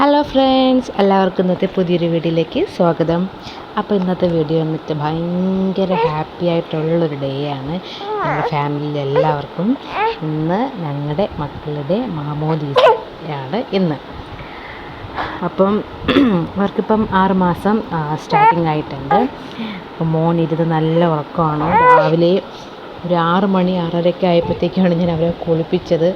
Hello friends എല്ലാവർക്കും ഇന്നത്തെ പുതിയൊരു വീഡിയോയിലേക്ക് സ്വാഗതം. അപ്പോൾ ഇന്നത്തെ വീഡിയോ വന്നിട്ട് ഭയങ്കര ഹാപ്പി ആയിട്ടുള്ളൊരു ഡേ ആണ്. നമ്മുടെ ഫാമിലിയിൽ എല്ലാവർക്കും ഇന്ന് ഞങ്ങളുടെ മക്കളുടെ മാമോദീസയാണ് ഇന്ന്. അപ്പം അവർക്കിപ്പം ആറ് മാസം സ്റ്റാർട്ടിങ് ആയിട്ടുണ്ട്. മോൻ ഇരുന്ന് നല്ല ഉറക്കമാണ്. രാവിലെ ഒരു ആറ് മണി ആറരയ്ക്ക് ആയപ്പോഴത്തേക്കാണ് ഞാൻ അവരെ കുളിപ്പിച്ചത്.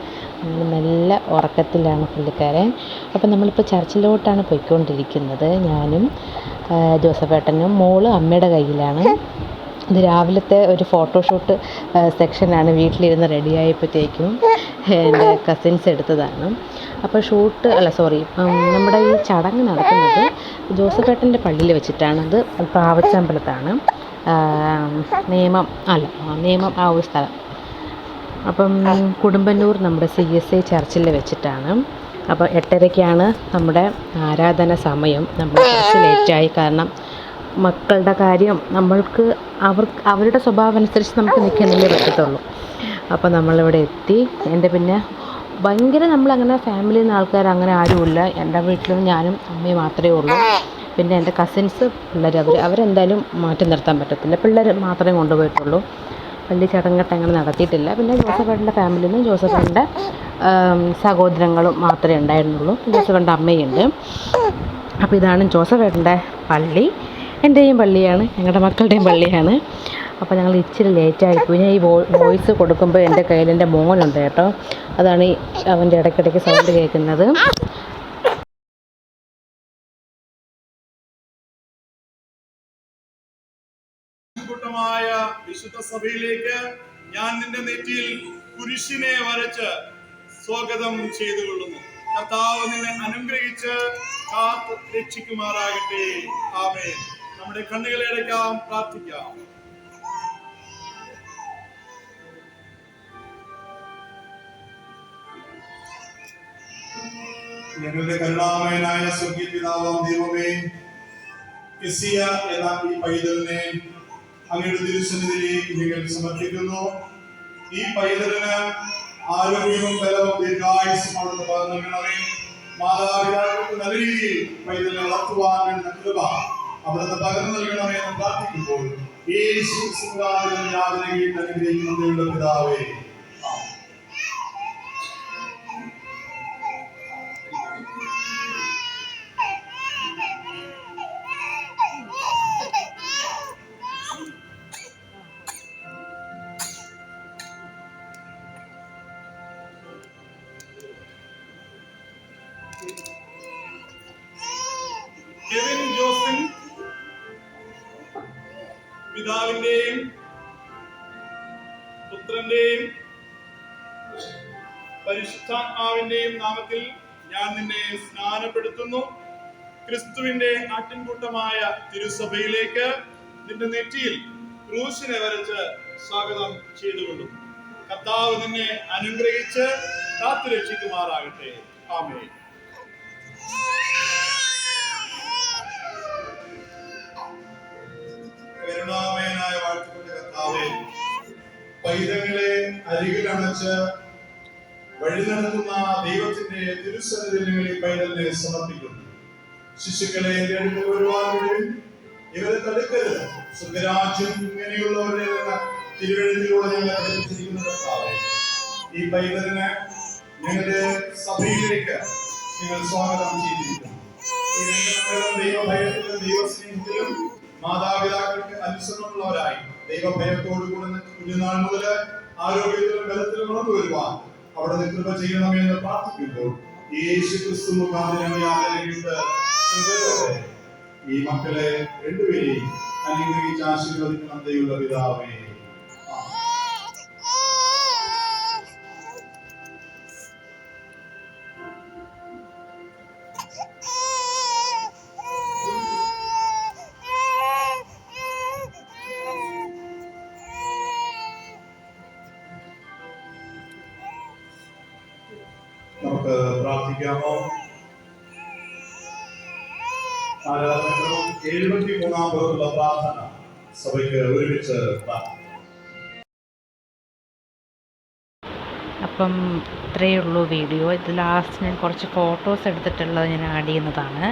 നല്ല ഉറക്കത്തിലാണ് പുള്ളിക്കാരൻ അപ്പം നമ്മളിപ്പോൾ ചർച്ചിലോട്ടാണ് പോയിക്കൊണ്ടിരിക്കുന്നത്. ഞാനും ജോസഫേട്ടനും മോൾ അമ്മയുടെ കയ്യിലാണ്. ഇത് രാവിലത്തെ ഒരു ഫോട്ടോഷൂട്ട് സെക്ഷനാണ്. വീട്ടിലിരുന്ന് റെഡി ആയപ്പോഴത്തേക്കും എന്റെ കസിൻസ് എടുത്തതാണ്. അപ്പോൾ ഷൂട്ട് അല്ല സോറി നമ്മുടെ ഈ ചടങ്ങ് നടക്കുന്നത് ജോസഫേട്ടന്റെ പള്ളിയിൽ വെച്ചിട്ടാണ്. പാവച്ചമ്പലത്താണ് ആ, നിയമം അല്ല നിയമം ആ ഒരു സ്ഥലം. അപ്പം കുടുംബന്നൂർ നമ്മുടെ സി എസ് ഐ ചർച്ചിൽ വെച്ചിട്ടാണ്. അപ്പോൾ എട്ടരയ്ക്കാണ് നമ്മുടെ ആരാധന സമയം. നമ്മൾ കുറച്ച് ലേറ്റായി. കാരണം മക്കളുടെ കാര്യം നമ്മൾക്ക് അവർക്ക് അവരുടെ സ്വഭാവം അനുസരിച്ച് നമുക്ക് നിൽക്കാനല്ലേ പറ്റത്തുള്ളൂ. അപ്പോൾ നമ്മളിവിടെ എത്തി. എന്റെ പിന്നെ ഭയങ്കര നമ്മളങ്ങനെ ഫാമിലിയിൽ നിന്ന് ആൾക്കാർ അങ്ങനെ ആരുമില്ല. എന്റെ വീട്ടിലും ഞാനും അമ്മയും മാത്രമേ ഉള്ളൂ. പിന്നെ എന്റെ കസിൻസ് പിള്ളേർ അവർ അവരെന്തായാലും മാറ്റി നിർത്താൻ പറ്റത്തില്ല. പിള്ളേർ മാത്രമേ കൊണ്ടുപോയിട്ടുള്ളൂ. പള്ളി ചടങ്ങട്ട് അങ്ങനെ നടത്തിയിട്ടില്ല. പിന്നെ ജോസഫേട്ടന്റെ ഫാമിലിയിൽ നിന്ന് ജോസഫേട്ടന്റെ സഹോദരങ്ങളും മാത്രമേ ഉണ്ടായിരുന്നുള്ളൂ. ജോസഫേട്ടന്റെ അമ്മയുണ്ട്. അപ്പോൾ ഇതാണ് ജോസഫേട്ടന്റെ പള്ളി. എന്റെയും പള്ളിയാണ്. ഞങ്ങളുടെ മക്കളുടെയും പള്ളിയാണ്. അപ്പോൾ ഞങ്ങൾ ഇച്ചിരി ലേറ്റായിപ്പോയി ഞാൻ ഈ വോയിസ് കൊടുക്കുമ്പോൾ എന്റെ കയ്യിൽ എന്റെ മോനുണ്ട് കേട്ടോ. അതാണ് അവന്റെ ഇടയ്ക്കിടയ്ക്ക് സൗണ്ട് കേൾക്കുന്നത്. വിശുദ്ധ സഭയിലേക്ക് ഞാൻ നിന്റെ നെറ്റിയിൽ കുരിശിനെ വരച്ച് സ്വാഗതം ചെയ്തുകൊള്ളുന്നു. കർത്താവ് നിന്നെ അനുഗ്രഹിച്ച് കാത്ത് രക്ഷിക്കുമാറാകട്ടെ. ആമേ നമ്മുടെ കണ്ണുകളെ അടയ്ക്കാം പ്രാർത്ഥിക്കാം. ഞങ്ങളുടെ കരുണാമയനായ സ്വർഗീയ പിതാവാം ദൈവമേ കിസിയ എന്ന ഈ പൈതലിനെ അങ്ങയുടെ തിരുസന്നിധിയിലേക്ക് നിങ്ങൾ സമർപ്പിക്കുന്നു. ഈ പൈതലിന് ആരോഗ്യവും ബലവും ദീർഘായുസും അവിടുന്ന് പകർന്നു മാതാപിതാക്കൾക്ക് നല്ല രീതിയിൽ പൈതലിനെ വളർത്തുവാൻ വേണ്ട കൃപ അവിടുന്ന് പകർന്നു നൽകണമേ എന്ന് പ്രാർത്ഥിക്കുമ്പോൾ യേശു സുഖാദികളും യാതനയും അനുഗ്രഹിക്കുന്ന പിതാവേ. പിതാവിന്റെയും പുത്രന്റെയും പരിശുദ്ധാത്മാവിന്റെയും നാമത്തിൽ ഞാൻ നിന്നെ സ്നാനപ്പെടുത്തുന്നു. ക്രിസ്തുവിന്റെ ആട്ടിൻകൂട്ടമായ തിരുസഭയിലേക്ക് നിന്റെ നെറ്റിയിൽ ക്രൂശിനെ വരച്ച് സ്വാഗതം ചെയ്തുകൊണ്ടു കർത്താവ് നിന്നെ അനുഗ്രഹിച്ച് കാത്തുരക്ഷിക്കുമാറാകട്ടെ. ആമേ അരികിൽ വഴി നടത്തുന്ന ദൈവത്തിന്റെ തിരുസന്നിധികളിൽ പൈതലിനെ സമർപ്പിക്കുന്നു. ശിശുക്കളെ വരുവാനും ഇവരെ തടുക്കരുത്. സുഖരാജ്യം ഇങ്ങനെയുള്ളവരെ തിരുവഴുത്തിലൂടെ ഈ പൈതലിന് ഞങ്ങളുടെ സഭയിലേക്ക് നിങ്ങൾ സ്വാഗതം ചെയ്തിരിക്കുന്നു. ഈ ദൈവഭയത്തിലും ദൈവസ്നേഹത്തിലും മാതാപിതാക്കൾക്ക് അനുസരണമുള്ളവരായി ദൈവഭയത്തോടു കൂടെ കുഞ്ഞുനാൾ മുതൽ ആരോഗ്യത്തിലും ബലത്തിലും ഉണർന്നു വരുവാൻ അവിടെ കൃപ ചെയ്യണമെന്ന് പ്രാർത്ഥിക്കുമ്പോൾ യേശു ക്രിസ്തു മുഖാന്തരം യാതൊരു കൃപയോടെ. ഈ മക്കളെ രണ്ടുപേരെയും അനുഗ്രഹിച്ച് ആശീർവദിക്കണം ദൈവ പിതാവേ പ്രാർത്ഥിക്കാമോ? എഴുപത്തി മൂന്നാം പേർക്കുള്ള പ്രാർത്ഥന. സഭയ്ക്ക് ഒരുമിച്ച് അപ്പം ഇത്രയേ ഉള്ളൂ വീഡിയോ. ഇത് ലാസ്റ്റ് ഞാൻ കുറച്ച് ഫോട്ടോസ് എടുത്തിട്ടുള്ളത് ഞാൻ ആഡ് ചെയ്യുന്നതാണ്.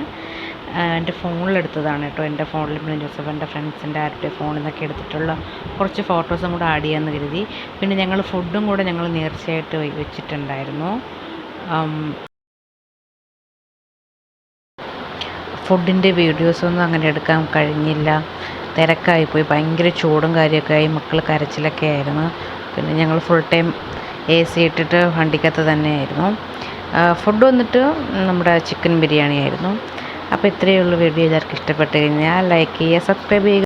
എന്റെ ഫോണിലെടുത്തതാണ് കേട്ടോ. എന്റെ ഫോണിൽ പിന്നെ ജോസഫ് എന്റെ ഫ്രണ്ട്സിന്റെ ആരുടെ ഫോണിൽ നിന്നൊക്കെ എടുത്തിട്ടുള്ള കുറച്ച് ഫോട്ടോസും കൂടെ ആഡ് ചെയ്യാമെന്ന് കരുതി. പിന്നെ ഞങ്ങൾ ഫുഡും കൂടെ ഞങ്ങൾ നേർച്ചയായിട്ട് വെച്ചിട്ടുണ്ടായിരുന്നു. ഫുഡിന്റെ വീഡിയോസൊന്നും അങ്ങനെ എടുക്കാൻ കഴിഞ്ഞില്ല. തിരക്കായിപ്പോയി ഭയങ്കര ചൂടും കാര്യമൊക്കെ ആയി. മക്കൾ കരച്ചിലൊക്കെ ആയിരുന്നു. പിന്നെ ഞങ്ങൾ ഫുൾ ടൈം എ സി ഇട്ടിട്ട് വണ്ടിക്കകത്ത് തന്നെയായിരുന്നു. ഫുഡ് വന്നിട്ട് നമ്മുടെ ചിക്കൻ ബിരിയാണി ആയിരുന്നു അപ്പോൾ ഇത്രയേ ഉള്ളൂ വീഡിയോ എല്ലാവർക്കും ഇഷ്ടപ്പെട്ട് കഴിഞ്ഞാൽ ലൈക്ക് ചെയ്യുക സബ്സ്ക്രൈബ് ചെയ്യുക.